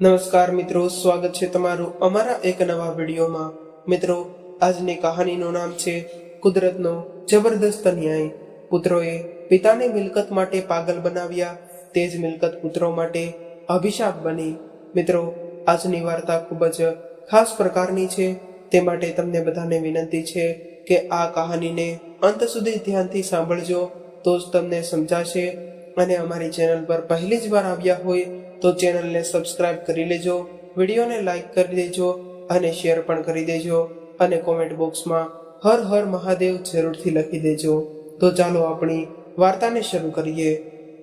નમસ્કાર મિત્રો, સ્વાગત છે તમારું અમારા એક નવા વિડીયોમાં. મિત્રો, આજની કહાનીનું નામ છે કુદરતનો જબરદસ્ત ન્યાય. પુત્રોએ પિતાને મિલકત માટે પાગલ બનાવ્યા, તે જ મિલકત પુત્રો માટે અભિશાપ બની. મિત્રો, આજની વાર્તા ખૂબ જ ખાસ પ્રકારની છે. તે માટે તમને બધાને વિનંતી છે કે આ કહાનીને અંત સુધી ધ્યાનથી સાંભળજો, તો જ તમને સમજાશે. અને અમારી ચેનલ પર પહેલી જ વાર આવ્યા હોય તો ચેનલને સબસ્ક્રાઇબ કરી લેજો, વિડીયોને લાઈક કરી દેજો અને શેર પણ કરી દેજો અને કોમેન્ટ બોક્સમાં હર હર મહાદેવ જરૂરથી લખી દેજો. તો ચાલો આપણી વાર્તાને શરૂ કરીએ.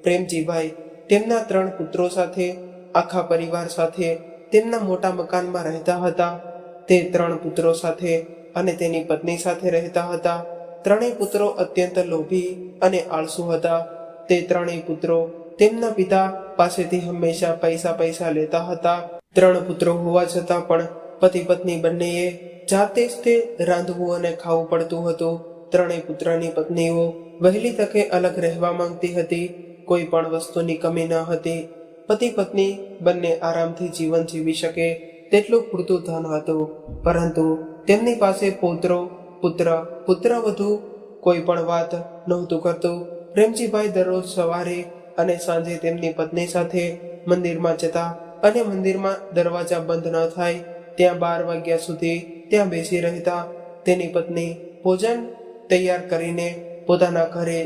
પ્રેમજીભાઈ તેમના ત્રણ પુત્રો સાથે, આખા પરિવાર સાથે, તેમના મોટા મકાનમાં રહેતા હતા. તે ત્રણ પુત્રો સાથે અને તેની પત્ની સાથે રહેતા હતા. ત્રણેય પુત્રો અત્યંત લોભી અને આળસુ હતા. તે ત્રણેય પુત્રો તેમના પિતા પાસેથી હંમેશા પૈસા પૈસા લેતા હતા. ત્રણ પુત્રો હોવા છતાં પણ પતિ પત્ની બંનેએ જાતે જ તે રાંધવું અને ખાવું પડતું હતું. ત્રણેય પુત્રની પત્નીઓ વહેલી તકે અલગ રહેવા માંગતી હતી. કોઈ પણ વસ્તુની કમી ન હતી. પતિ પત્ની બંને આરામથી જીવન જીવી શકે તેટલું પૂરતું ધન હતું. પરંતુ તેમની પાસે પૌત્રો, પુત્ર પુત્ર વધુ કોઈ પણ વાત નહોતું કરતું. પ્રેમજીભાઈ દરરોજ સવારે અને સાંજે તેમની પત્ની સાથે મંદિરમાં જતા અને મંદિરમાં દરવાજા બંધ ન થાય, ત્યાં બાર વાગ્યા સુધી ત્યાં બેસી રહેતા તેની પત્ની ભોજન તૈયાર કરીને પોતાના ઘરે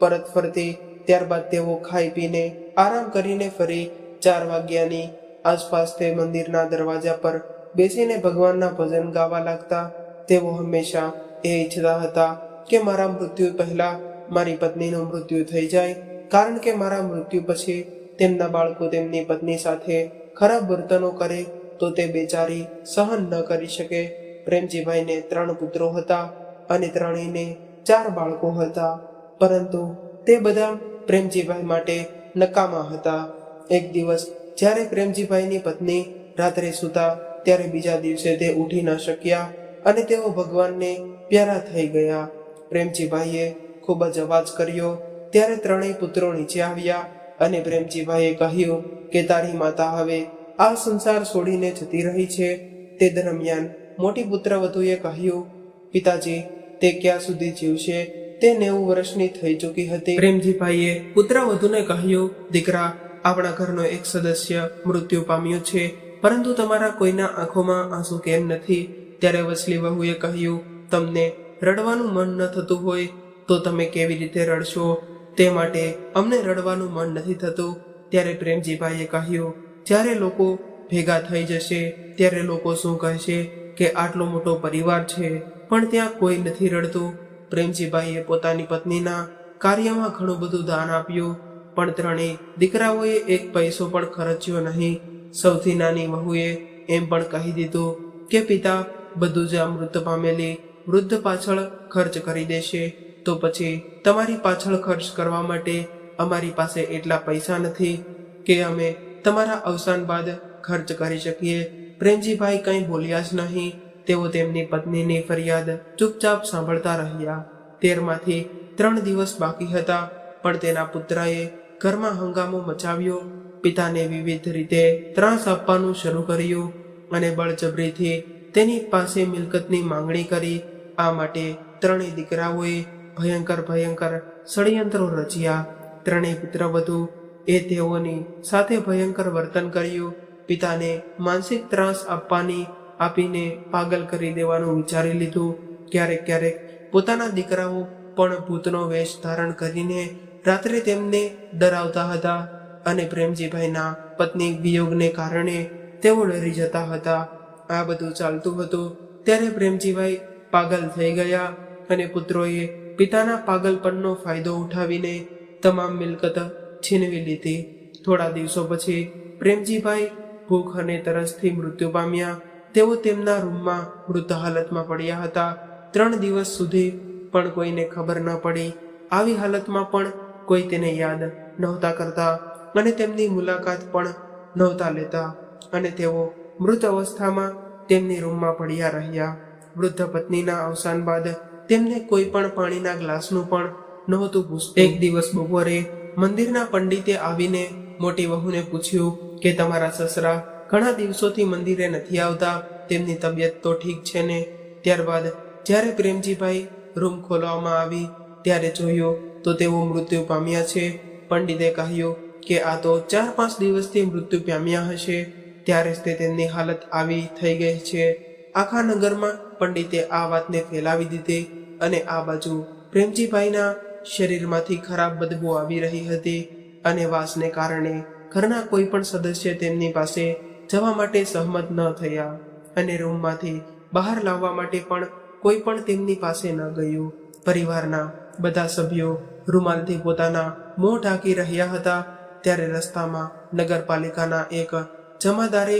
પરત ફરતી, ત્યારબાદ તેઓ ખાઈ પીને આરામ કરીને ફરી ચાર વાગ્યાની આસપાસ તે મંદિરના દરવાજા પર બેસીને ભગવાનના ભજન ગાવા લાગતા તેઓ હંમેશા એ ઈચ્છતા હતા કે મારા મૃત્યુ પહેલા મારી પત્નીનું મૃત્યુ થઈ જાય કારણ કે મારા મૃત્યુ પછી તેમના બાળકો તેમની પત્ની સાથે ખરાબ વર્તનો કરે તો તે બેચારી સહન ન કરી શકે. પ્રેમજીભાઈને ત્રણ પુત્રો હતા અને ત્રણેયને ચાર બાળકો હતા. પરંતુ તે બધા પ્રેમજીભાઈ માટે નકામા હતા. એક દિવસ જ્યારે પ્રેમજીભાઈની પત્ની રાત્રે સૂતા ત્યારે બીજા દિવસે તે ઉઠી ન શક્યા અને તેઓ ભગવાનને પ્યારા થઈ ગયા. પ્રેમજીભાઈએ ખૂબ જ અવાજ કર્યો ત્યારે ત્રણેય પુત્રો નીચે આવ્યા અને પ્રેમજીભાઈએ કહ્યું કે તારી માતા હવે આ સંસાર છોડીને જતી રહી છે. તે દરમિયાન મોટી પુત્રવધુએ કહ્યું, પિતાજી, તે ક્યાં સુધી જીવશે? તે નેવું વર્ષની થઈ ચૂકી હતી. પ્રેમજીભાઈએ પુત્રવધુને કહ્યું, દીકરા, આપણા ઘરનો એક સદસ્ય મૃત્યુ પામ્યો છે, પરંતુ તમારા કોઈના આંખોમાં આંસુ કેમ નથી? ત્યારે વસલી વહુએ કહ્યું, તમને રડવાનું મન ન થતું હોય તો તમે કેવી રીતે રડશો? તે માટે અમને રડવાનું મન નથી થતું. ત્યારે પ્રેમજીભાઈએ કહ્યું, જ્યારે લોકો ભેગા થઈ જશે, ત્યારે લોકો શું કહેશે કે આટલો મોટો પરિવાર છે, પણ ત્યાં કોઈ નથી રડતું. પ્રેમજીભાઈએ પોતાની પત્નીના કાર્યમાં ઘણું બધું દાન આપ્યું, પણ ત્રણેય દીકરાઓએ એક પૈસો પણ ખર્ચ્યો નહીં. સૌથી નાની વહુએ એમ પણ કહી દીધું કે, પિતા, બધું જ આ મૃત પામેલી વૃદ્ધ પાછળ ખર્ચ કરી દેશે. તો પછી તમારી પાછળ ખર્ચ કરવા માટે અમારી પાસે એટલા પૈસા નથી કે અમે તમારા અવસાન બાદ ખર્ચ કરી શકીએ. પ્રેમજીભાઈ કંઈ બોલ્યા જ નહીં. તેઓ તેમની પત્નીની ફરિયાદ ચૂપચાપ સાંભળતા રહ્યા. તેરમાંથી ત્રણ દિવસ બાકી હતા, પણ તેના પુત્રએ ઘરમાં હંગામો મચાવ્યો. પિતાને વિવિધ રીતે ત્રાસ આપવાનું શરૂ કર્યું અને બળજબરીથી તેની પાસે મિલકતની માંગણી કરી. આ માટે ત્રણેય દીકરાઓએ ભયંકર ભયંકર ષડયંત્રો રચ્યા. ત્રણેય પુત્ર વધુ એ તેઓની સાથે ભયંકર વર્તન કર્યું. પિતાને માનસિક ત્રાસ આપવાની, આપીને પાગલ કરી દેવાનું વિચારી લીધું. ક્યારેક ક્યારેક પોતાના દીકરાઓ પણ ભૂતનો વેશ ધારણ કરીને રાત્રે તેમને ડરાવતા હતા અને પ્રેમજીભાઈના પત્ની વિયોગને કારણે તેઓ ડરી જતા હતા. આ બધું ચાલતું હતું ત્યારે પ્રેમજીભાઈ પાગલ થઈ ગયા અને પુત્રોએ પિતાના પાગલપણનો ફાયદો ઉઠાવીને તમામ મિલકત છીનવી લીધી. થોડા દિવસો પછી પ્રેમજીભાઈ ભૂખ અને તરસથી મૃત્યુ પામ્યા. તેઓ તેમના રૂમમાં મૃત હાલતમાં પડ્યા હતા. ત્રણ દિવસ સુધી પણ કોઈને ખબર ન પડી. આવી હાલતમાં પણ કોઈ તેને યાદ નહોતા કરતા અને તેમની મુલાકાત પણ નહોતા લેતા. અને તેઓ મૃત અવસ્થામાં તેમની રૂમમાં પડ્યા રહ્યા. વૃદ્ધ પત્નીના અવસાન બાદ તેમને કોઈ પણ પાણીના ગ્લાસનું પણ નહોતું પૂછતું. એક દિવસ બપોરે મંદિરના પંડિતે આવીને મોટી વહુને પૂછ્યું કે, તમારા સસરા ઘણા દિવસોથી મંદિરે નથી આવતા? તેમની તબિયત તો ઠીક છે ને? ત્યારબાદ જ્યારે પ્રેમજીભાઈ રૂમ ખોલવામાં આવી ત્યારે જોયું તો તેઓ મૃત્યુ પામ્યા છે. પંડિતે કહ્યું કે, આ તો ચાર પાંચ દિવસથી મૃત્યુ પામ્યા હશે. ત્યારે જ તે તેમની હાલત આવી થઈ ગઈ છે. આખા નગરમાં પંડિતે આ વાતને ફેલાવી દીધી. અને આ બાજુ પ્રેમજીભાઈના શરીરમાંથી ખરાબ બદબુ આવી રહી હતી અને વાસને કારણે ઘરના કોઈ પણ સદસ્ય તેમની પાસે જવા માટે સહમત ન થયા અને રૂમમાંથી બહાર લાવવા માટે પણ કોઈ પણ તેમની પાસે ન ગયું. પરિવારના બધા સભ્યો રૂમાલથી પોતાના મોં ઢાંકી રહ્યા હતા ત્યારે રસ્તામાં નગરપાલિકાના એક જમાદારે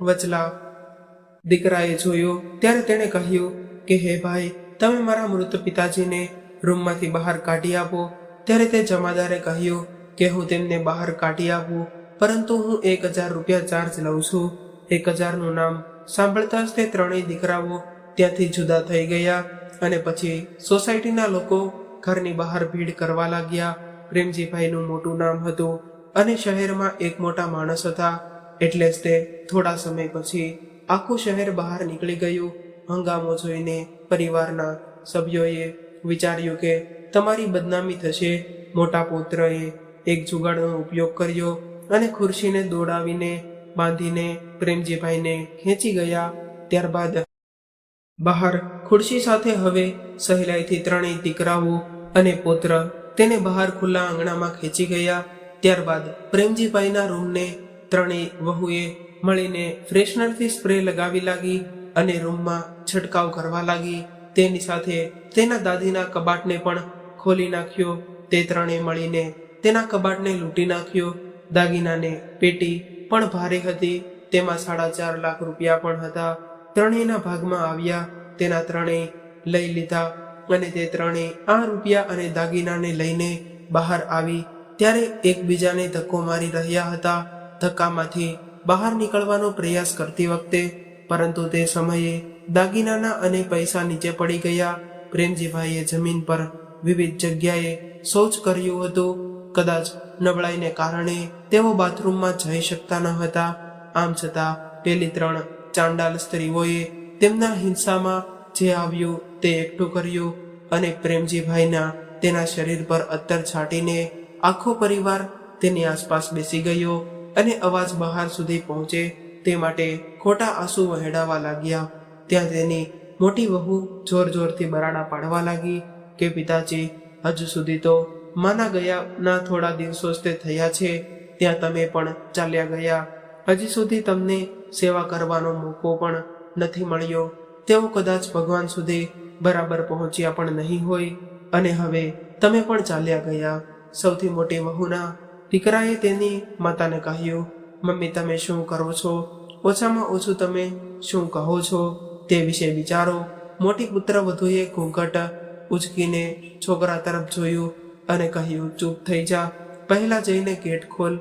વચલા દીકરાએ જોયું. ત્યારે તેણે કહ્યું કે, હે ભાઈ તમે મારા મૃત પિતાજીને રૂમમાંથી બહાર કાઢી આપો. ત્યારે તે જમાદારે કહ્યું કે હું તેમને બહાર કાઢી આપું, પરંતુ હું એક હજાર રૂપિયા ચાર્જ લઉં છું. એક હજારનું નામ સાંભળતા જ તે ત્રણેય દીકરાઓ ત્યાંથી જુદા થઈ ગયા અને પછી સોસાયટીના લોકો ઘરની બહાર ભીડ કરવા લાગ્યા. પ્રેમજીભાઈનું મોટું નામ હતું અને શહેરમાં એક મોટા માણસ હતા. એટલે જ તે થોડા સમય પછી આખું શહેર બહાર નીકળી ગયું. હંગામો જોઈને પરિવારના સભ્યોએ વિચાર્યું કે તમારી બદનામી થશે, મોટા પુત્રએ એક જુગાડનો ઉપયોગ કર્યો અને ખુરશીને દોડાવીને બાંધીને પ્રેમજીભાઈને ખેંચી ગયા. ત્યારબાદ બહાર ખુરશી સાથે હવે સહેલાઈથી ત્રણેય દીકરાઓ અને પુત્ર તેને બહાર ખુલ્લા આંગણામાં ખેંચી ગયા. ત્યારબાદ પ્રેમજીભાઈના રૂમને ત્રણેય વહુએ મળીને ફ્રેશનરથી સ્પ્રે લગાવી લાગી અને રૂમમાં છંટકાવ કરવા લાગી. તેની સાથે તેના દાદીના કબાટને પણ ખોલી નાખ્યો. તે ત્રણે મળીને તેના કબાટને લૂંટી નાખ્યો. દાગીનાને પેટી પણ ભારે હતી. તેમાં સાડા ચાર લાખ રૂપિયા પણ હતા. ત્રણેયના ભાગમાં આવ્યા. તેના ત્રણેય લઈ લીધા અને તે ત્રણેય આ રૂપિયા અને દાગીનાને લઈને બહાર આવી. ત્યારે એકબીજાને ધક્કો મારી રહ્યા હતા. ધક્કામાંથી બહાર નીકળવાનો પ્રયાસ કરતી વખતે, પરંતુ તે સમયે દાગીનાના અને પૈસા નીચે પડી ગયા. પ્રેમજીભાઈએ જમીન પર વિવિધ જગ્યાએ શૌચ કર્યું હતું. કદાચ નબળાઈને કારણે તેઓ બાથરૂમમાં જઈ શકતા ન હતા. આમ છતાં પેલી ત્રણ ચાંડાલ સ્ત્રીઓએ તેમના હિંસામાં જે આવ્યું તે એકઠું કર્યું અને પ્રેમજીભાઈના તેના શરીર પર અત્તર છાંટીને આખો પરિવાર તેની આસપાસ બેસી ગયો અને અવાજ બહાર સુધી પહોંચે તે માટે ખોટા આંસુ વહેડાવા લાગ્યા. ત્યાં તેની મોટી વહુ જોર જોરથી બરાડા પાડવા લાગી કે, પિતાજી, હજુ સુધી તો માના ગયા ના થોડા દિવસો જ તે થયા છે. ત્યાં તમે પણ ચાલ્યા ગયા. હજી સુધી તમને સેવા કરવાનો મોકો પણ નથી મળ્યો. તેઓ કદાચ ભગવાન સુધી બરાબર પહોંચ્યા પણ નહીં હોય. અને હવે તમે પણ ચાલ્યા ગયા. સૌથી મોટી વહુના દીકરાએ તેની માતાને કહ્યું, મમ્મી, તમે શું કરો છો? ઓછામાં ઓછું તમે શું કહો છો? તે વિશે વિચારો. મોટી પુત્ર વધુએ ઘૂંઘટ ઉચકીને છોકરા તરફ જોયું અને કહ્યું, ચૂપ થઈ જા. પહેલા જઈને ગેટ ખોલ.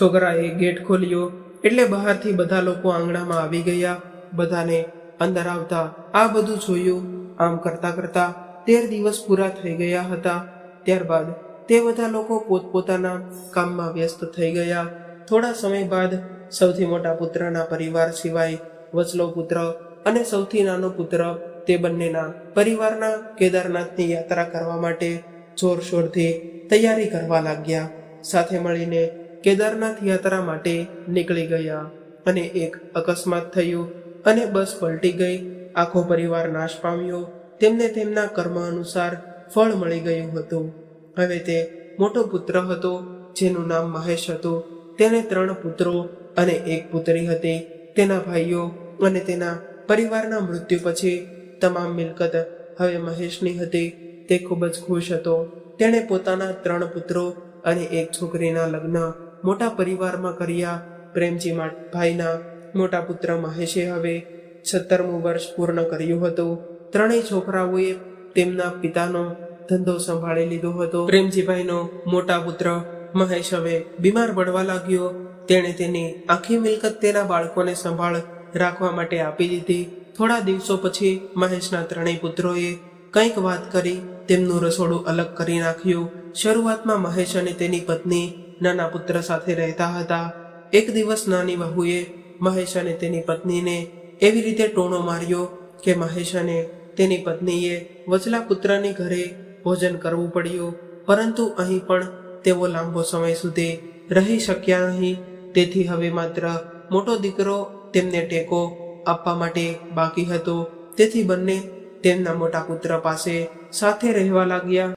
છોકરાએ ગેટ ખોલ્યો એટલે બહારથી બધા લોકો આંગણામાં આવી ગયા. બધાને અંદર આવતા આ બધું જોયું. આમ કરતા કરતા તેર દિવસ પૂરા થઈ ગયા હતા. ત્યારબાદ તે બધા લોકો પોતપોતાના કામમાં વ્યસ્ત થઈ ગયા. થોડા સમય બાદ સૌથી મોટા પુત્રના પરિવાર સિવાય વચલો પુત્ર અને સૌથી નાનો પુત્ર તે બંનેના પરિવારના કેદારનાથની યાત્રા કરવા માટે જોરશોરથી તૈયારી કરવા લાગ્યા. સાથે મળીને કેદારનાથ યાત્રા માટે નીકળી ગયા અને એક અકસ્માત થયું અને બસ પલટી ગઈ. આખો પરિવાર નાશ પામ્યો. તેમને તેમના કર્મ અનુસાર ફળ મળી ગયું હતું. હવે તે મોટો પુત્ર હતો, જેનું નામ મહેશ હતું. તેને ત્રણ પુત્રો અને એક પુત્રી હતી. તેના ભાઈઓ અને તેના પરિવારના મૃત્યુ પછી તમામ મિલકત હવે મહેશની હતી. તે ખૂબ જ ખુશ હતો. તેણે પોતાના ત્રણ પુત્રો અને એક છોકરીના લગ્ન મોટા પરિવારમાં કર્યા. પ્રેમજી ભાઈના મોટા પુત્ર મહેશે હવે સત્તરમું વર્ષ પૂર્ણ કર્યું હતું. ત્રણેય છોકરાઓએ તેમના પિતાનો ધંધો સંભાળી લીધો હતો. પ્રેમજીભાઈનો મોટા પુત્ર મહેશ હવે બીમાર પડવા લાગ્યો. તેણે તેની આખી મિલકત તેના બાળકોને સંભાળ રાખવા માટે આપી દીધી. થોડા દિવસો પછી મહેશના ત્રણેય પુત્રોએ કંઈક વાત કરી, તેમનું રસોડું અલગ કરી નાખ્યું. શરૂઆતમાં મહેશ અને તેની પત્ની નાના પુત્ર સાથે રહેતા હતા. એક દિવસ નાની વહુએ મહેશ અને તેની પત્નીને એવી રીતે ટોણો માર્યો કે મહેશ અને તેની પત્નીએ વચલા પુત્રની ઘરે ભોજન કરવું પડ્યું. પરંતુ અહીં પણ તેઓ લાંબો સમય સુધી રહી શક્યા નહીં. તેથી હવે માત્ર મોટો દીકરો તેમને ટેકો આપવા માટે બાકી હતો. તેથી બંને તેમના મોટા પુત્ર પાસે સાથે રહેવા લાગ્યા.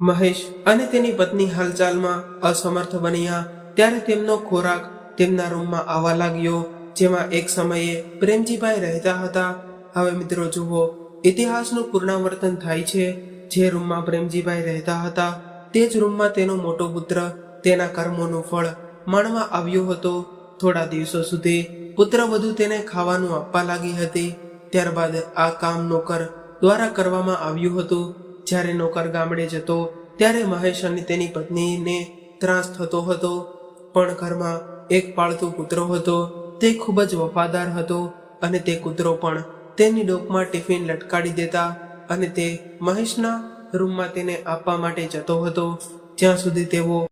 મહેશ અને તેની પત્ની હાલચાલમાં અસમર્થ બન્યા. ત્યારે તેમનો ખોરાક તેમના રૂમમાં આવવા લાગ્યો, જેમાં એક સમયે પ્રેમજીભાઈ રહેતા હતા. હવે મિત્રો જુઓ, ઇતિહાસનું પુનરાવર્તન થાય છે. જે રૂમમાં પ્રેમજીભાઈ રહેતા હતા, તે જ રૂમમાં તેનો મોટો પુત્ર તેના કર્મોનું ફળ માણવા આવ્યો હતો. થોડા દિવસો સુધી પુત્ર વધુ તેને ખાવાનું આપવા લાગી હતી. ત્યારબાદ આ કામ નોકર દ્વારા કરવામાં આવ્યું હતું. જ્યારે નોકર ગામડે જતો, ત્યારે મહેશ અને તેની પત્નીને ત્રાસ થતો હતો. પણ ઘરમાં એક પાળતું કૂતરો હતો. તે ખૂબ જ વફાદાર હતો અને તે કૂતરો પણ તેની ડોકમાં ટિફિન લટકાડી દેતા અને તે મહેશના રૂમમાં તેને આપવા માટે જતો હતો. જ્યાં સુધી તેઓ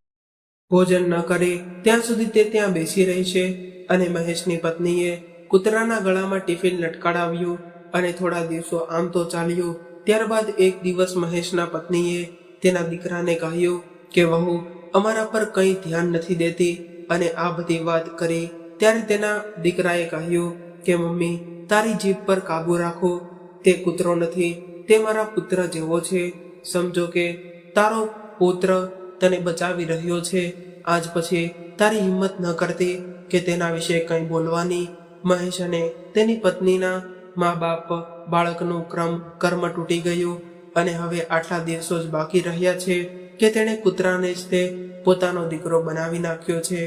ભોજન ન કરે, ત્યાં સુધી તે ત્યાં બેસી રહી છે. અને મહેશની પત્નીએ કૂતરાના ગળામાં ટિફિન લટકાડાવ્યું અને થોડા દિવસો આમ તો ચાલ્યું. ત્યારબાદ એક દિવસ મહેશના પત્નીએ તેના દીકરાને કહ્યું કે, વહુ, અમારા પર કંઈ ધ્યાન નથી દેતી. અને આ બધી વાત કરી ત્યારે તેના દીકરાએ કહ્યું કે, મમ્મી, તારી જીભ પર કાબુ રાખો. તે કૂતરો નથી. તે મારા પુત્ર જેવો છે. સમજો કે તારો પુત્ર તને બચાવી રહ્યો છે. આજ પછી તારી હિંમત ન કરતી. કે તેના વિશે કંઈ બોલવાની? મહેશ અને તેની પત્નીના મા બાપ બાળકનું ક્રમ કર્મ તૂટી ગયું અને હવે આટલા દિવસો જ બાકી રહ્યા છે કે તેણે કૂતરાને જ તે પોતાનો દીકરો બનાવી નાખ્યો છે.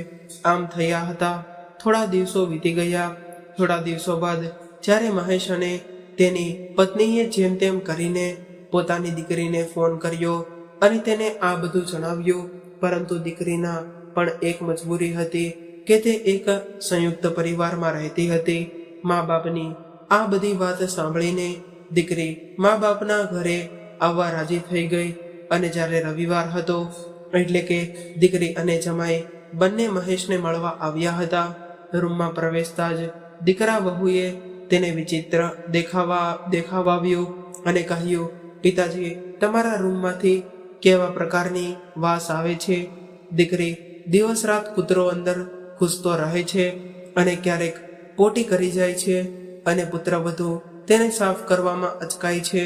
આમ થયા હતા. થોડા દિવસો વીતી ગયા. થોડા દિવસો બાદ જ્યારે મહેશ અને તેની પત્નીએ જેમ તેમ કરીને પોતાની દીકરીને ફોન કર્યો અને તેને આ બધું જણાવ્યું, પરંતુ દીકરીના પણ એક મજબૂરી હતી કે તે એક સંયુક્ત પરિવારમાં રહેતી હતી. મા બાપની આ બધી વાત સાંભળીને દીકરી મા બાપના ઘરે આવવા રાજી થઈ ગઈ અને જ્યારે રવિવાર હતો, એટલે કે દીકરી અને જમાઈ બંને મહેશને મળવા આવ્યા હતા. રૂમમાં પ્રવેશતા જ દીકરા વહુએ તેને વિચિત્ર દેખાવા દેખાવાવ્યું અને કહ્યું, પિતાજી, તમારા રૂમમાંથી કેવા પ્રકારની વાસ આવે છે? દીકરી દિવસ રાત કૂતરો અંદર ઘૂસતો રહે છે અને ક્યારેક પોટી કરી જાય છે અને પુત્ર વધુ તેને સાફ કરવામાં અચકાય છે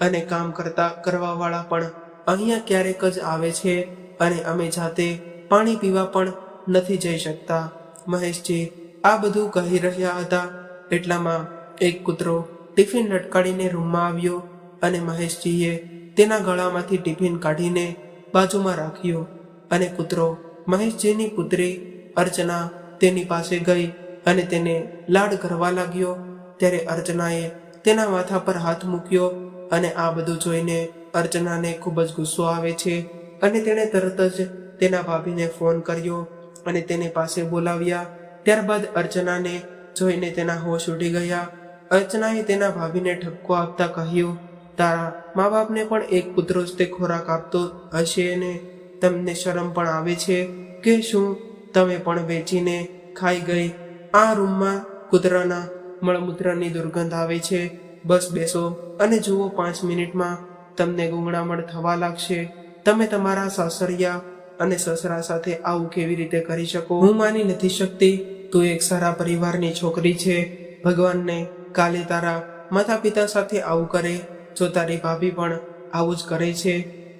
અને કામ કરતા કરવાવાળા પણ અહીંયા ક્યારેક જ આવે છે અને અમે જાતે પાણી પીવા પણ નથી જઈ શકતા. મહેશજી આ બધું કહી રહ્યા હતા એટલામાં એક કૂતરો ટિફિન લટકાડીને રૂમમાં આવ્યો અને મહેશજીએ તેના ગળામાંથી ટિફિન કાઢીને બાજુમાં રાખ્યો અને કૂતરો મહેશજીની પુત્રી અર્ચના તેની પાસે ગઈ અને તેને લાડ કરવા લાગ્યો. ત્યારે અર્ચનાએ તેના માથા પર હાથ મૂક્યો અને આ બધું જોઈને અર્ચનાને ખૂબ જ ગુસ્સો આવે છે અને તેણે તરત જ તેના ભાભીને ફોન કર્યો અને તેને પાસે બોલાવ્યા. ત્યારબાદ અર્ચનાને જોઈને તેના હોશ ઉડી ગયા. અર્ચનાએ તેના ભાભીને ઠપકો આપતા કહ્યું, તારા મા બાપને પણ એક પુત્ર જ તે ખોરાક આપતો હશે ને? તમને શરમ પણ આવે છે કે શું તમે પણ વેચીને ખાઈ ગઈ. આ રૂમમાં કૂતરાના મળમૂત્રની દુર્ગંધ આવે છે. બસ બેસો અને જુઓ પાંચ મિનિટમાં તમને ગુંગળામણ થવા લાગશે. તમે તમારા સાસરિયા અને સસરા સાથે આવું કેવી રીતે કરી શકો? હું માની નથી શકતી તું એક સારા પરિવારની છોકરી છે. ભગવાનને કાલે તારા માતા પિતા સાથે આવું કરે, જો તારી ભાભી પણ આવું જ કરે છે.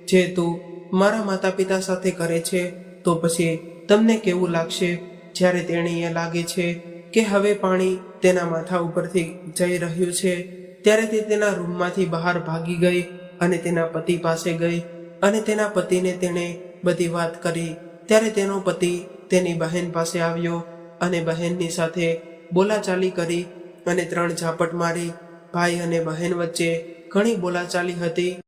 જે તું મારા માતા પિતા સાથે કરે છે, તો પછી તમને કેવું લાગશે? જ્યારે તેણીએ લાગે છે કે હવે પાણી તેના માથા ઉપરથી જઈ રહ્યું છે, ત્યારે તે તેના રૂમમાંથી બહાર ભાગી ગઈ અને તેના પતિ પાસે ગઈ અને તેના પતિને તેણે બધી વાત કરી. ત્યારે તેનો પતિ તેની બહેન પાસે આવ્યો અને બહેનની સાથે બોલાચાલી કરી અને ત્રણ ઝાપટ મારી. ભાઈ અને બહેન વચ્ચે ઘણી બોલાચાલી હતી.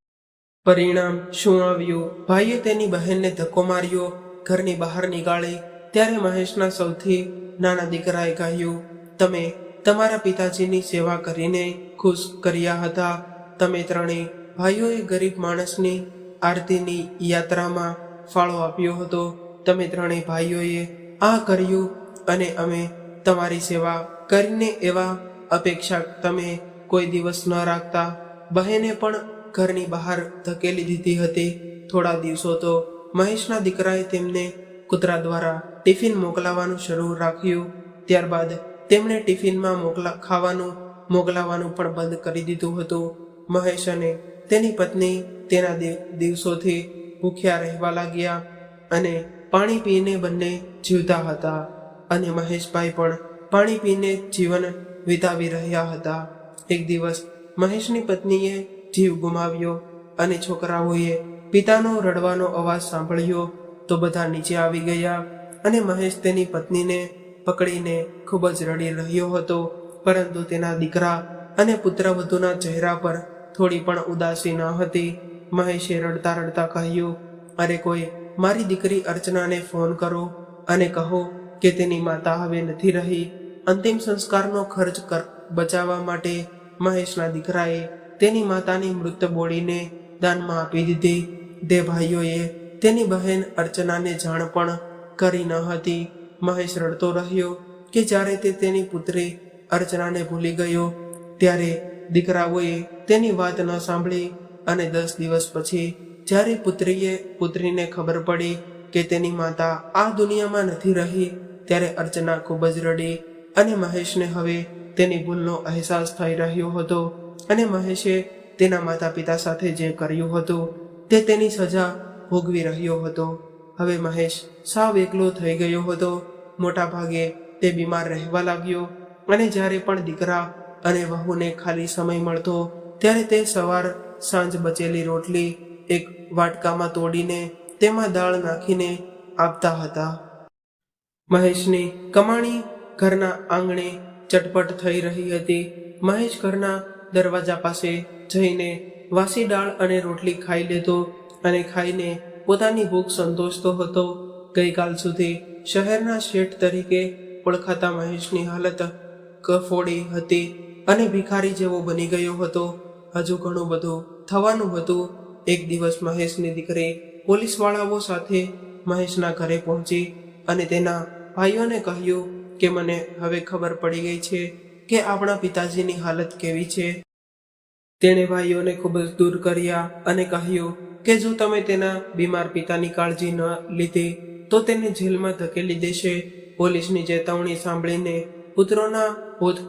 પરિણામ શું આવ્યું? ભાઈએ તેની બહેનને ધક્કો માર્યો ઘરની બહાર નીકાળી ત્યારે મહેશના સૌથી નાના દીકરાએ કહ્યું, તમે તમારા પિતાજીની સેવા કરીને ખુશ કર્યા હતા. તમે ત્રણેય ભાઈઓએ ગરીબ માણસની આરતીની યાત્રામાં ફાળો આપ્યો હતો. તમે ત્રણેય ભાઈઓએ આ કર્યું અને અમે તમારી સેવા કરીને એવા અપેક્ષા તમે કોઈ દિવસ ન રાખતા. બહેને પણ ઘરની બહાર ધકેલી દીધી હતી થોડા દિવસો તો મહેશના દીકરાએ તેમને કૂતરા દ્વારા ટિફિન મોકલાવવાનું શરૂ રાખ્યું. ત્યારબાદ તેમણે ટિફિનમાં મોકલા, ખાવાનું મોકલાવવાનું પણ બંધ કરી દીધું હતું. મહેશ અને તેની પત્ની તેના દિવસોથી ભૂખ્યા રહેવા લાગ્યા અને પાણી પીને બંને જીવતા હતા અને મહેશભાઈ પણ પાણી પીને જીવન વિતાવી રહ્યા હતા. એક દિવસ મહેશની પત્નીએ જીવ ગુમાવ્યો અને છોકરાઓએ પિતાનો રડવાનો અવાજ સાંભળ્યો તો બધા નીચે આવી ગયા અને મહેશ તેની પત્નીને પકડીને ખૂબ જ રડી રહ્યો હતો, પરંતુ તેના દીકરા અને પુત્રવધુના ચહેરા પર થોડી પણ ઉદાસી ન હતી. મહેશે રડતા રડતા કહ્યું, અરે કોઈ, મારી દીકરી અર્ચનાને ફોન કરો અને કહો કે તેની માતા હવે નથી રહી. અંતિમ સંસ્કારનો ખર્ચ કર, બચાવવા માટે મહેશના દીકરાએ તેની માતાની મૃત બોડીને દાનમાં આપી દીધી. તે ભાઈઓએ તેની બહેન અર્ચનાને જાણ પણ કરી ન હતી. મહેશ રડતો રહ્યો કે જ્યારે તે તેની પુત્રી અર્ચનાને ભૂલી ગયો, ત્યારે દીકરાઓએ તેની વાત ન સાંભળી અને દસ દિવસ પછી જ્યારે પુત્રીએ પુત્રીને ખબર પડી કે તેની માતા આ દુનિયામાં નથી રહી, ત્યારે અર્ચના ખૂબ જ રડી અને મહેશને હવે તેની ભૂલનો અહેસાસ થઈ રહ્યો હતો અને મહેશે તેના માતા પિતા સાથે જે કર્યું હતું, તે તેની સજા ભોગવી રહ્યો હતો. હવે મહેશ સાવ એકલો થઈ ગયો હતો. મોટા ભાગે તે બીમાર રહેવા લાગ્યો અને જ્યારે પણ દીકરા અને વહુને ખાલી સમય મળતો, ત્યારે તે સવાર સાંજ બચેલી રોટલી એક વાટકામાં તોડીને તેમાં દાળ નાખીને આપતા હતા. મહેશની કમાણી ઘરના આંગણે ચટપટ થઈ રહી હતી. મહેશ ઘરના દરવાજા પાસે જઈને વાસી દાળ અને રોટલી ખાઈ લેતો અને ખાઈને પોતાની ભૂખ સંતોષતો હતો. ગઈકાલ સુધી શહેરના શેઠ તરીકે ઓળખાતા મહેશની હાલત કફોડી હતી અને ભિખારી જેવો બની ગયો હતો. હજુ ઘણું બધું થવાનું હતું. એક દિવસ મહેશની દીકરી પોલીસવાળાઓ સાથે મહેશના ઘરે પહોંચી અને તેના ભાઈઓને કહ્યું કે, મને હવે ખબર પડી ગઈ છે કે આપણા પિતાજીની હાલત કેવી છે. તેણે ભાઈઓને ખૂબ જ દૂર કર્યા અને કહ્યું કે જો તમે તેના બીમાર પિતાની કાળજી ન લીધી, તો તેને જેલમાં ધકેલી દેશે. પોલીસની ચેતવણી સાંભળીને પુત્રોના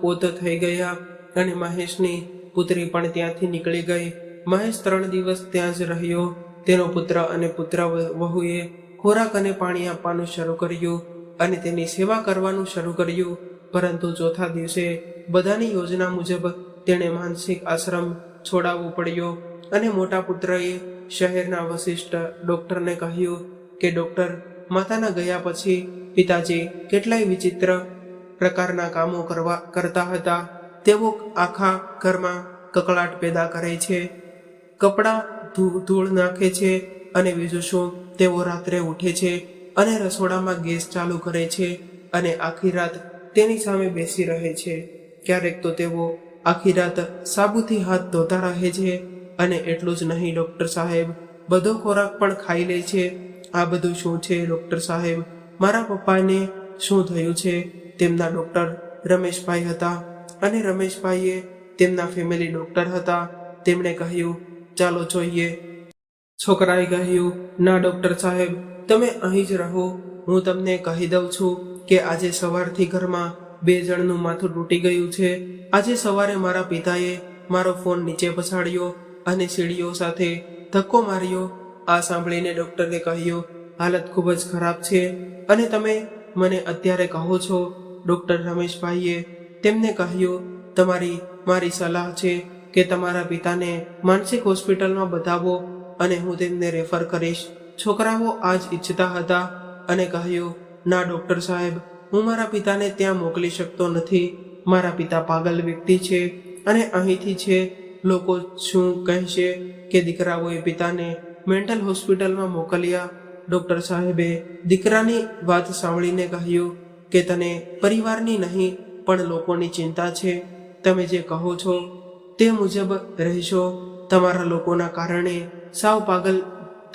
પોત થઈ ગયા અને મહેશની પુત્રી પણ ત્યાંથી નીકળી ગઈ. મહેશ ત્રણ દિવસ ત્યાં જ રહ્યો. તેનો પુત્ર અને પુત્ર વહુએ ખોરાક અને પાણી આપવાનું શરૂ કર્યું અને તેની સેવા કરવાનું શરૂ કર્યું. પરંતુ ચોથા દિવસે બધાની યોજના મુજબ તેણે માનસિક આશ્રમ છોડાવવો પડ્યો અને મોટા પુત્રએ શહેરના વશિષ્ઠ ડોક્ટરને કહ્યું કે, ડોક્ટર, માતાના ગયા પછી પિતાજી કેટલાય વિચિત્ર પ્રકારના કામો કરવા, કરતા હતા. તેઓ આખા ઘરમાં કકળાટ પેદા કરે છે, કપડાં ધૂળ નાખે છે અને બીજું શું? તેઓ રાત્રે ઉઠે છે અને રસોડામાં ગેસ ચાલુ કરે છે અને આખી રાત તેની સામે બેસી રહે છે. ક્યારેક તો તેઓ આખી રાત સાબુથી હાથ ધોતા રહે છે અને એટલું જ નહીં, ડૉક્ટર સાહેબ. બધો ખોરાક પણ ખાઈ લે છે. આ બધું શું છે, ડૉક્ટર સાહેબ? મારા પપ્પાને શું થયું છે? તેમના ડૉક્ટર રમેશભાઈ હતા અને રમેશભાઈએ તેમના ફેમિલી ડૉક્ટર હતા. તેમણે કહ્યું, ચાલો જોઈએ. છોકરાએ કહ્યું, ના, ડૉક્ટર સાહેબ, તમે અહીં જ રહો. હું તમને કહી દઉં છું કે આજે સવારથી ઘરમાં બે જણનું માથું તૂટી ગયું છે. આજે સવારે મારા પિતાએ મારો ફોન નીચે પછાડ્યો અને સીડીઓ સાથે ધક્કો માર્યો. આ સાંભળીને ડૉક્ટરે કહ્યું, હાલત ખૂબ જ ખરાબ છે. અને તમે મને અત્યારે કહો છો? ડૉક્ટર રમેશભાઈએ તેમને કહ્યું, તમારી, મારી સલાહ છે કે તમારા પિતાને માનસિક હોસ્પિટલમાં બતાવો અને હું તેમને રેફર કરીશ. છોકરાઓ આ જ ઈચ્છતા હતા અને કહ્યું, ના ડૉક્ટર સાહેબ હું મારા પિતાને ત્યાં મોકલી શકતો નથી. મારા પિતા પાગલ વ્યક્તિ છે અને અહીંથી છે લોકો શું કહેશે કે દીકરાઓએ પિતાને મેન્ટલ હોસ્પિટલમાં મોકલ્યા. ડૉક્ટર સાહેબે દીકરાની વાત સાંભળીને કહ્યું કે તને પરિવારની નહીં, પણ લોકોની ચિંતા છે. તમે જે કહો છો તે મુજબ રહેશો. તમારા લોકોના કારણે સાવ પાગલ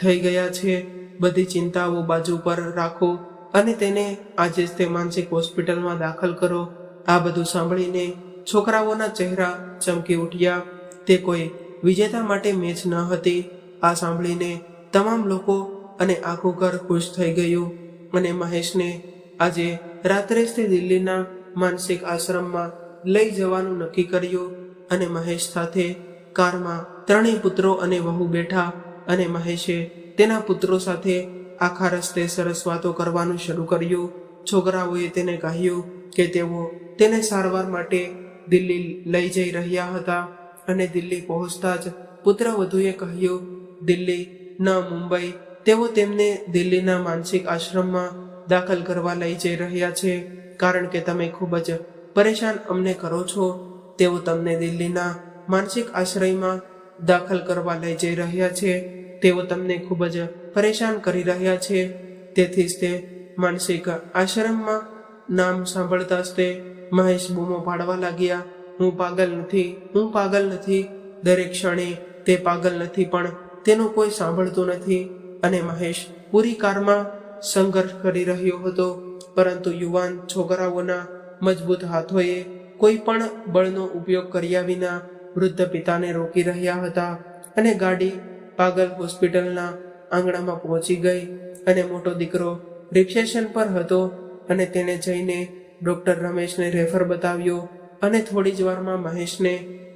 થઈ ગયા છે. બધી ચિંતાઓ બાજુ પર રાખો. અને તેને આજે જ તે માનસિક હોસ્પિટલમાં દાખલ કરો. આ બધું સાંભળીને છોકરાઓના ચહેરા ચમકી ઉઠ્યા. તે કોઈ વિજેતા માટે મેચ ન હતી. આ સાંભળીને તમામ લોકો અને આખું ઘર ખુશ થઈ ગયું. અને મહેશને આજે રાત્રે જ તે દિલ્હીના માનસિક આશ્રમમાં લઈ જવાનું નક્કી કર્યું. અને મહેશ સાથે કારમાં ત્રણેય પુત્રો અને વહુ બેઠા. અને મહેશે તેના પુત્રો સાથે આખા રસ્તે સરસ વાતો કરવાનું શરૂ કર્યું. છોકરાઓએ તેને કહ્યું કે તેઓ તેને સારવાર માટે દિલ્હી લઈ જઈ રહ્યા હતા અને દિલ્હી પહોંચતા જ પુત્ર વધુએ કહ્યું, દિલ્હી ન મુંબઈ. તેઓ તેમને દિલ્હીના માનસિક આશ્રમમાં દાખલ કરવા લઈ જઈ રહ્યા છે. કારણ કે તમે ખૂબ જ પરેશાન અમને કરો છો. તેઓ તમને દિલ્હીના માનસિક આશ્રયમાં દાખલ કરવા લઈ જઈ રહ્યા છે. તેઓ તમને ખૂબ જ પરેશાન કરી રહ્યા છે. તેથી જ તે માનસિક આશ્રમમાં નામ સાંભળતા જ તે મહેશ બૂમો પાડવા લાગ્યા. હું પાગલ નથી, હું પાગલ નથી. દરેક ક્ષણે તે પાગલ નથી, પણ તેનું કોઈ સાંભળતું નથી. અને મહેશ પૂરી કારમાં સંઘર્ષ કરી રહ્યો હતો. પરંતુ યુવાન છોકરાઓના મજબૂત હાથોએ કોઈ પણ બળનો ઉપયોગ કર્યા વિના વૃદ્ધ પિતાને રોકી રહ્યા હતા. અને ગાડી પાગલ હોસ્પિટલના આંગણામાં પહોંચી ગઈ અને મોટો દીકરો રિસેપ્શન પર હતો અને તેને જઈને ડૉક્ટર રમેશને રેફર બતાવ્યો અને થોડી જ વારમાં મહેશને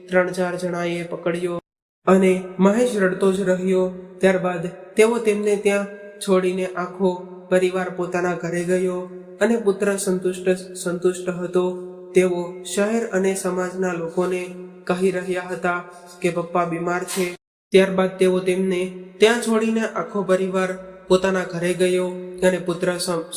ત્રણ ચાર જણાએ પકડ્યો. અને મહેશ રડતો જ રહ્યો. ત્યારબાદ તેઓ તેમને ત્યાં છોડીને આખો પરિવાર પોતાના ઘરે ગયો અને પુત્ર સંતુષ્ટ સંતુષ્ટ હતો. તેઓ શહેર અને સમાજના લોકોને કહી રહ્યા હતા કે પપ્પા બીમાર છે. ત્યારબાદ તેઓ તેમને ત્યાં છોડીને આખો પરિવાર પોતાના ઘરે ગયો અને પુત્ર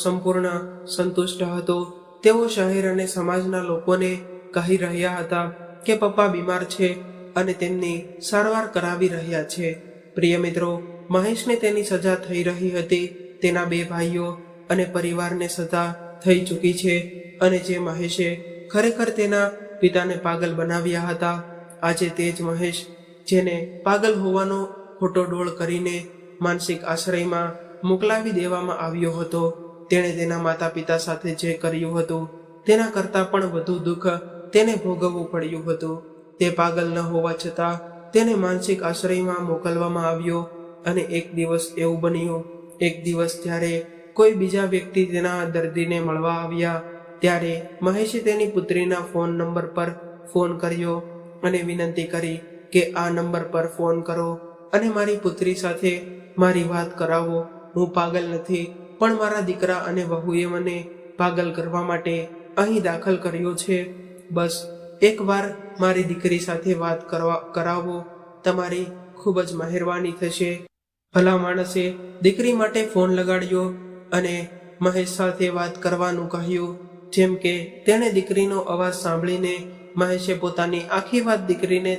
સંપૂર્ણ સંતુષ્ટ હતો. તેઓ શહેર અને સમાજના લોકોને કહી રહ્યા હતા કે પપ્પા બીમાર છે અને તેમની સારવાર કરાવી રહ્યા છે. પ્રિય મિત્રો, મહેશને તેની સજા થઈ રહી હતી. તેના બે ભાઈઓ અને પરિવારને સજા થઈ ચૂકી છે અને જે મહેશે ખરેખર તેના પિતાને પાગલ બનાવ્યા હતા. આજે તે જ મહેશ જેને પાગલ હોવાનો ખોટો ડોળ કરીને માનસિક આશ્રયમાં મોકલાવી દેવામાં આવ્યો હતો. તેણે તેના માતા પિતા સાથે જે કર્યું હતું, તેના કરતાં પણ વધુ દુઃખ તેને ભોગવવું પડ્યું હતું. તે પાગલ ન હોવા છતાં તેને માનસિક આશ્રયમાં મોકલવામાં આવ્યો અને એક દિવસ એવું બન્યું, એક દિવસ જ્યારે કોઈ બીજા વ્યક્તિ તેના દર્દીને મળવા આવ્યા, ત્યારે મહેશે તેની પુત્રીના ફોન નંબર પર ફોન કર્યો અને વિનંતી કરી કે આ નંબર પર ફોન કરો અને મારી પુત્રી સાથે મારી વાત કરાવો. હું પાગલ નથી, પણ મારા દીકરા અને વહુએ મને પાગલ કરવા માટે અહીં દાખલ કર્યો છે. બસ, એકવાર મારી દીકરી સાથે વાત કરવા, કરાવો. તમારી ખૂબ જ મહેરબાની થશે. ભલા માણસે દીકરી માટે ફોન લગાડ્યો અને મહેશ સાથે વાત કરવાનું કહ્યું. જેમ કે તેણે દીકરીનો અવાજ સાંભળીને મહેશે પોતાની આખી વાત દીકરીને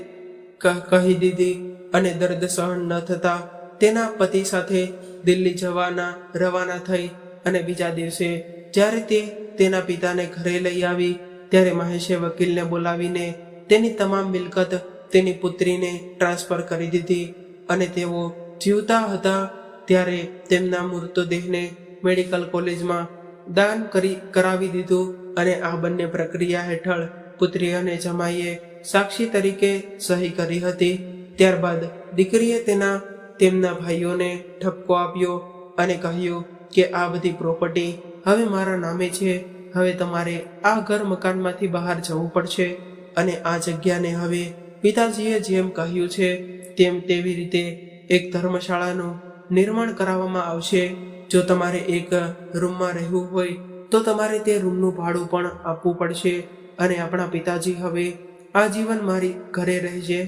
કહી દીધી અને દર્દ સહન ન થતા તેના પતિ સાથે દિલ્હી જવાના રવાના થઈ અને બીજા દિવસે જ્યારે તે તેના પિતાને ઘરે લઈ આવી, ત્યારે મહેશે વકીલને બોલાવીને તેની તમામ મિલકત તેની પુત્રીને ટ્રાન્સફર કરી દીધી અને તેઓ જીવતા હતા ત્યારે તેમના મૃતદેહને મેડિકલ કોલેજમાં દાન કરી, કરાવી દીધું અને આ બંને પ્રક્રિયા હેઠળ પુત્રી અને જમાઈએ સાક્ષી તરીકે સહી કરી હતી. ત્યારબાદ દીકરીએ તેના, તેમના ભાઈઓને ઠપકો આપ્યો અને કહ્યું કે આ બધી પ્રોપર્ટી હવે મારા નામે છે. હવે તમારે આ ઘર મકાનમાંથી બહાર જવું પડશે અને આ જગ્યાને હવે પિતાજીએ જેમ કહ્યું છે, તેમ તેવી રીતે એક ધર્મશાળાનું નિર્માણ કરાવવામાં આવશે. જો તમારે એક રૂમમાં રહેવું હોય, તો તમારે તે રૂમનું ભાડું પણ આપવું પડશે અને આપણા પિતાજી હવે આ જીવન મારી ઘરે રહેજે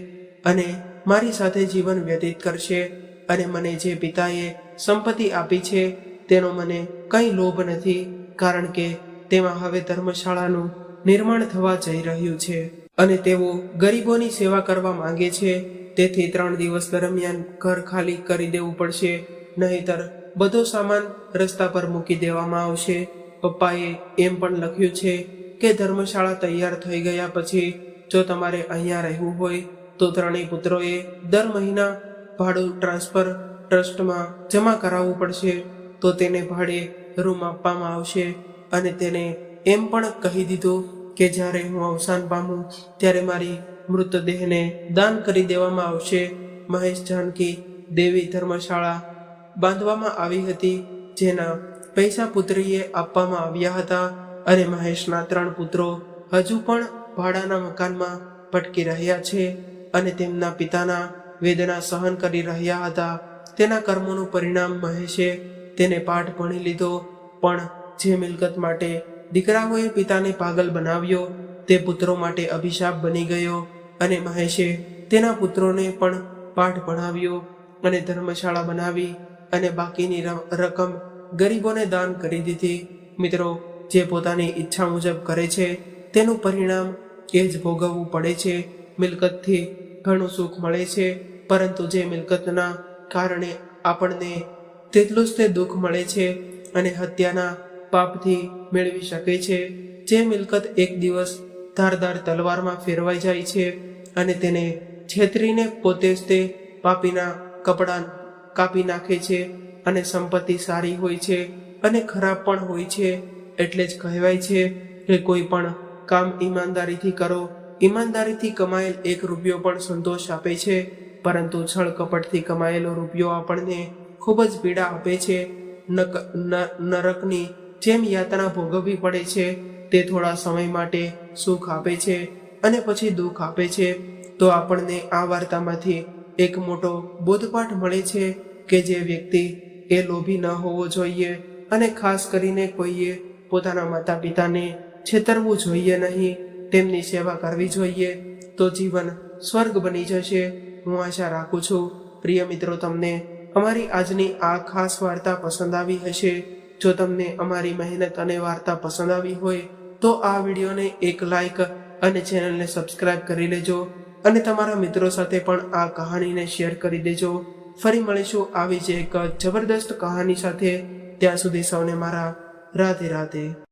અને મારી સાથે જીવન વ્યતીત કરશે અને મને જે પિતાએ સંપત્તિ આપી છે, તેનો મને કંઈ લોભ નથી, કારણ કે તેમાં હવે ધર્મશાળાનું નિર્માણ થવા જઈ રહ્યું છે અને તેઓ ગરીબોની સેવા કરવા માંગે છે. તેથી ત્રણ દિવસ દરમિયાન ઘર ખાલી કરી દેવું પડશે, નહીતર બધો સામાન રસ્તા પર મૂકી દેવામાં આવશે. પપ્પાએ એમ પણ લખ્યું છે કે ધર્મશાળા તૈયાર થઈ ગયા પછી જો તમારે અહીંયા રહેવું હોય, તો ત્રણેય પુત્રોએ દર મહિના ભાડું ટ્રાન્સફર ટ્રસ્ટમાં જમા કરાવવું પડશે, તો તેને ભાડે રૂમ આપવામાં આવશે અને તેને એમ પણ કહી દીધું કે જ્યારે હું અવસાન પામું, ત્યારે મારી મૃતદેહને દાન કરી દેવામાં આવશે. મહેશ જાનકી, દેવી ધર્મશાળા, બાંધવામાં આવી હતી, જેના પૈસા પુત્રીએ આપવામાં આવ્યા હતા અને મહેશના ત્રણ પુત્રો હજુ પણ ભાડાના મકાનમાં ભટકી રહ્યા છે અને તેમના પિતાના વેદના સહન કરી રહ્યા હતા. તેના કર્મોનું પરિણામ મહેશે તેને પાઠ ભણી લીધો, પણ જે મિલકત માટે દીકરાઓએ પિતાને પાગલ બનાવ્યો, તે પુત્રો માટે અભિશાપ બની ગયો અને મહેશે તેના પુત્રોને પણ પાઠ ભણાવ્યો અને ધર્મશાળા બનાવી અને બાકીની રકમ ગરીબોને દાન કરી દીધી. મિત્રો, જે પોતાની ઈચ્છા મુજબ કરે છે, તેનું પરિણામ એ જ ભોગવવું પડે છે. મિલકતથી ઘણું સુખ મળે છે, પરંતુ જે મિલકતના કારણે આપણને તેટલું જ તે દુઃખ મળે છે અને હત્યાના પાપથી મેળવી શકે છે. જે મિલકત એક દિવસ ધારદાર તલવારમાં ફેરવાઈ જાય છે અને તેને છેતરીને પોતે જ તે પાપીના કપડાં કાપી નાખે છે અને સંપત્તિ સારી હોય છે અને ખરાબ પણ હોય છે, એટલે જ કહેવાય છે કે કોઈ પણ કામ ઈમાનદારીથી કરો. ઈમાનદારીથી કમાયેલ એક રૂપિયો પણ સંતોષ આપે છે, પરંતુ છળ કપટથી કમાયેલો રૂપિયો આપણને ખૂબ જ પીડા આપે છે. નરકની જેમ યાતના ભોગવવી પડે છે, તે થોડા સમય માટે સુખ આપે છે અને પછી દુઃખ આપે છે. તો આપણને આ વાર્તામાંથી એક મોટો બોધપાઠ મળે છે કે જે વ્યક્તિ એ લોભી ન હોવો જોઈએ અને ખાસ કરીને કોઈએ પોતાના માતા પિતાને છેતરવું જોઈએ નહીં, તેમની સેવા કરવી જોઈએ, તો જીવન સ્વર્ગ બની જશે. હું આશા રાખું છું, પ્રિય મિત્રો, તમને અમારી આજની આ ખાસ વાર્તા પસંદ આવી હશે. જો તમને અમારી મહેનત અને વાર્તા પસંદ આવી હોય, તો આ વિડીયોને એક લાઈક અને ચેનલને સબસ્ક્રાઇબ કરી લેજો અને તમારા મિત્રો સાથે પણ આ કહાનીને શેર કરી દેજો. ફરી મળીશું આવી જ એક જબરદસ્ત કહાની સાથે. ત્યાં સુધી સૌને મારા રાધે રાધે.